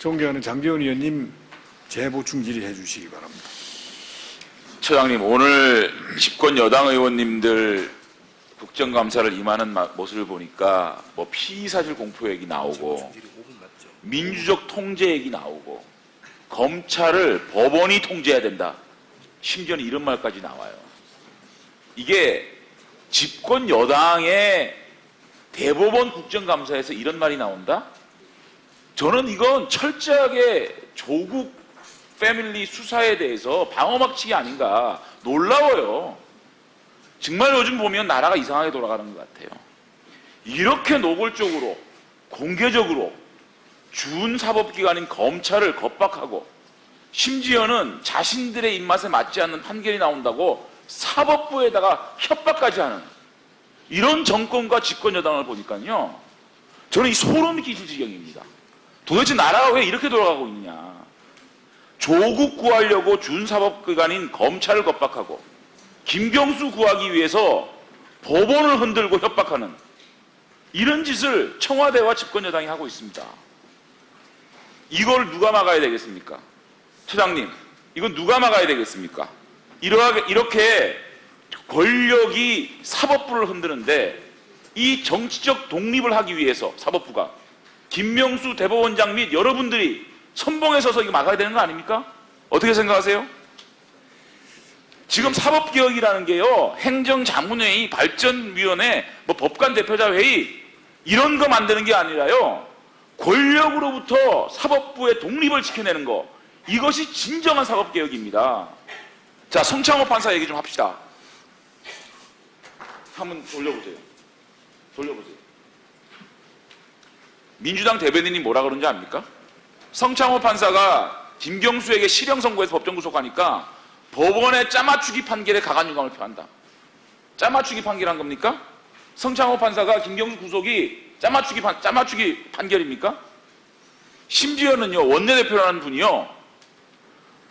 존경하는 장재원 의원님 재보충 질의해 주시기 바랍니다. 처장님 오늘 집권 여당 의원님들 국정감사를 임하는 마- 모습을 보니까 뭐 피의사실 공포 얘기 나오고 민주적 통제 얘기 나오고 검찰을 법원이 통제해야 된다. 심지어는 이런 말까지 나와요. 이게 집권 여당의 대법원 국정감사에서 이런 말이 나온다? 저는 이건 철저하게 조국 패밀리 수사에 대해서 방어막치기 아닌가 놀라워요. 정말 요즘 보면 나라가 이상하게 돌아가는 것 같아요. 이렇게 노골적으로 공개적으로 준 사법기관인 검찰을 겁박하고 심지어는 자신들의 입맛에 맞지 않는 판결이 나온다고 사법부에다가 협박까지 하는 이런 정권과 집권 여당을 보니까요. 저는 이 소름이 끼칠 지경입니다. 도대체 나라가 왜 이렇게 돌아가고 있냐. 조국 구하려고 준 사법기관인 검찰을 겁박하고 김경수 구하기 위해서 법원을 흔들고 협박하는 이런 짓을 청와대와 집권 여당이 하고 있습니다. 이걸 누가 막아야 되겠습니까? 처장님, 이건 누가 막아야 되겠습니까? 이러하게, 이렇게 권력이 사법부를 흔드는데 이 정치적 독립을 하기 위해서 사법부가 김명수 대법원장 및 여러분들이 선봉에 서서 이거 막아야 되는 거 아닙니까? 어떻게 생각하세요? 지금 사법개혁이라는 게요, 행정자문회의, 발전위원회, 뭐 법관 대표자 회의, 이런 거 만드는 게 아니라요, 권력으로부터 사법부의 독립을 지켜내는 거, 이것이 진정한 사법개혁입니다. 자, 성창호 판사 얘기 좀 합시다. 한번 돌려보세요. 돌려보세요. 민주당 대변인이 뭐라 그런지 압니까? 성창호 판사가 김경수에게 실형 선고해서 법정 구속하니까 법원의 짜맞추기 판결에 가관 유감을 표한다. 짜맞추기 판결한 겁니까? 성창호 판사가 김경수 구속이 짜맞추기 판 짜맞추기 판결입니까? 심지어는요 원내대표라는 분이요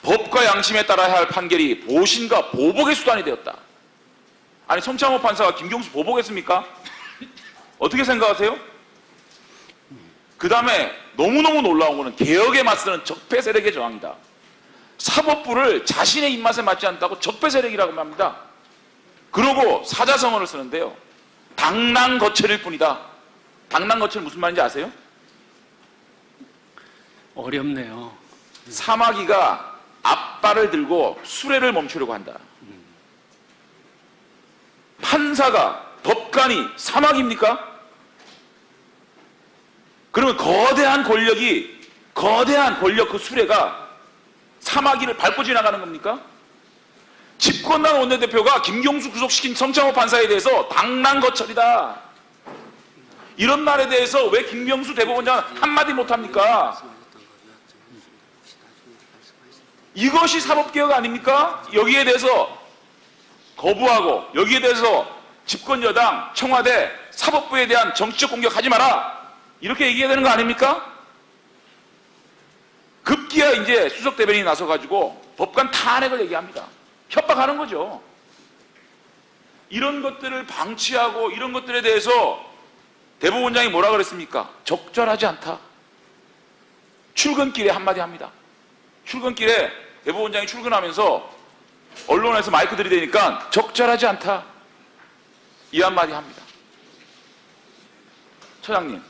법과 양심에 따라야 할 판결이 보신과 보복의 수단이 되었다. 아니 성창호 판사가 김경수 보복했습니까? 어떻게 생각하세요? 그 다음에 너무너무 놀라운 거는 개혁에 맞서는 적폐 세력의 저항이다. 사법부를 자신의 입맛에 맞지 않다고 적폐 세력이라고 합니다. 그러고 사자성어를 쓰는데요. 당랑 거철일 뿐이다. 당랑 거철 무슨 말인지 아세요? 어렵네요. 사마귀가 앞발을 들고 수레를 멈추려고 한다. 판사가 법관이 사마귀입니까? 그러면 거대한 권력이 거대한 권력 그 수레가 사마귀를 밟고 지나가는 겁니까? 집권당 원내대표가 김경수 구속시킨 성창호 판사에 대해서 당랑 거철이다. 이런 말에 대해서 왜 김경수 대법원장 한마디 못합니까? 이것이 사법개혁 아닙니까? 여기에 대해서 거부하고 여기에 대해서 집권 여당, 청와대, 사법부에 대한 정치적 공격하지 마라. 이렇게 얘기해야 되는 거 아닙니까? 급기야 이제 수석 대변인이 나서 가지고 법관 탄핵을 얘기합니다. 협박하는 거죠. 이런 것들을 방치하고 이런 것들에 대해서 대법원장이 뭐라 그랬습니까? 적절하지 않다. 출근길에 한마디 합니다. 출근길에 대법원장이 출근하면서 언론에서 마이크 들이대니까 적절하지 않다. 이 한마디 합니다. 처장님,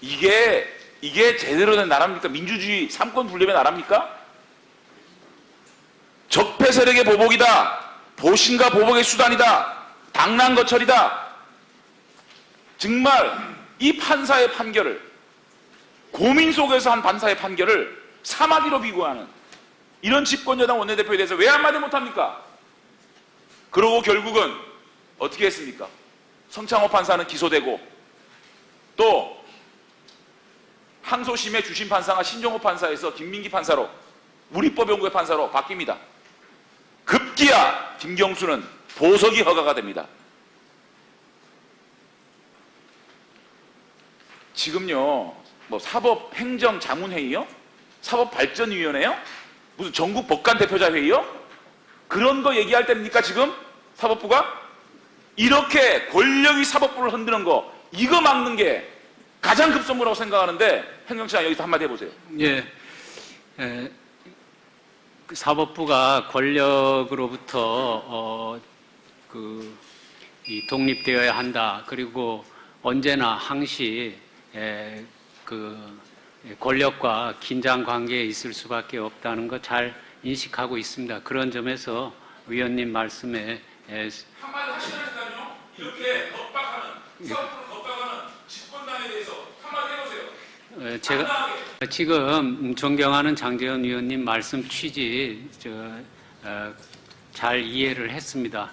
이게, 이게 제대로 된 나라입니까? 민주주의 삼권 분립의 나라입니까? 적폐 세력의 보복이다. 보신과 보복의 수단이다. 당랑거철이다. 정말 이 판사의 판결을 고민 속에서 한 판사의 판결을 사마귀로 비교하는 이런 집권여당 원내대표에 대해서 왜 한마디 못합니까? 그러고 결국은 어떻게 했습니까? 성창호 판사는 기소되고 또 항소심의 주심 판사가 신종호 판사에서 김민기 판사로 우리법 연구회 판사로 바뀝니다. 급기야 김경수는 보석이 허가가 됩니다. 지금요, 뭐 사법 행정 자문회의요? 사법 발전위원회요? 무슨 전국 법관 대표자 회의요? 그런 거 얘기할 때입니까, 지금? 사법부가? 이렇게 권력이 사법부를 흔드는 거, 이거 막는 게 가장 급선무라고 생각하는데 행정처장 여기서 한마디 해보세요. 예, 에, 그 사법부가 권력으로부터 어, 그, 이 독립되어야 한다. 그리고 언제나 항시 에, 그 권력과 긴장 관계에 있을 수밖에 없다는 거 잘 인식하고 있습니다. 그런 점에서 위원님 말씀에 에, 한마디 하시라니까요. 이렇게 겁박하는 집권당에 대해서 한마디 해보세요. 에, 제가 지금 존경하는 장재현 위원님 말씀 취지 저, 어, 잘 이해를 했습니다.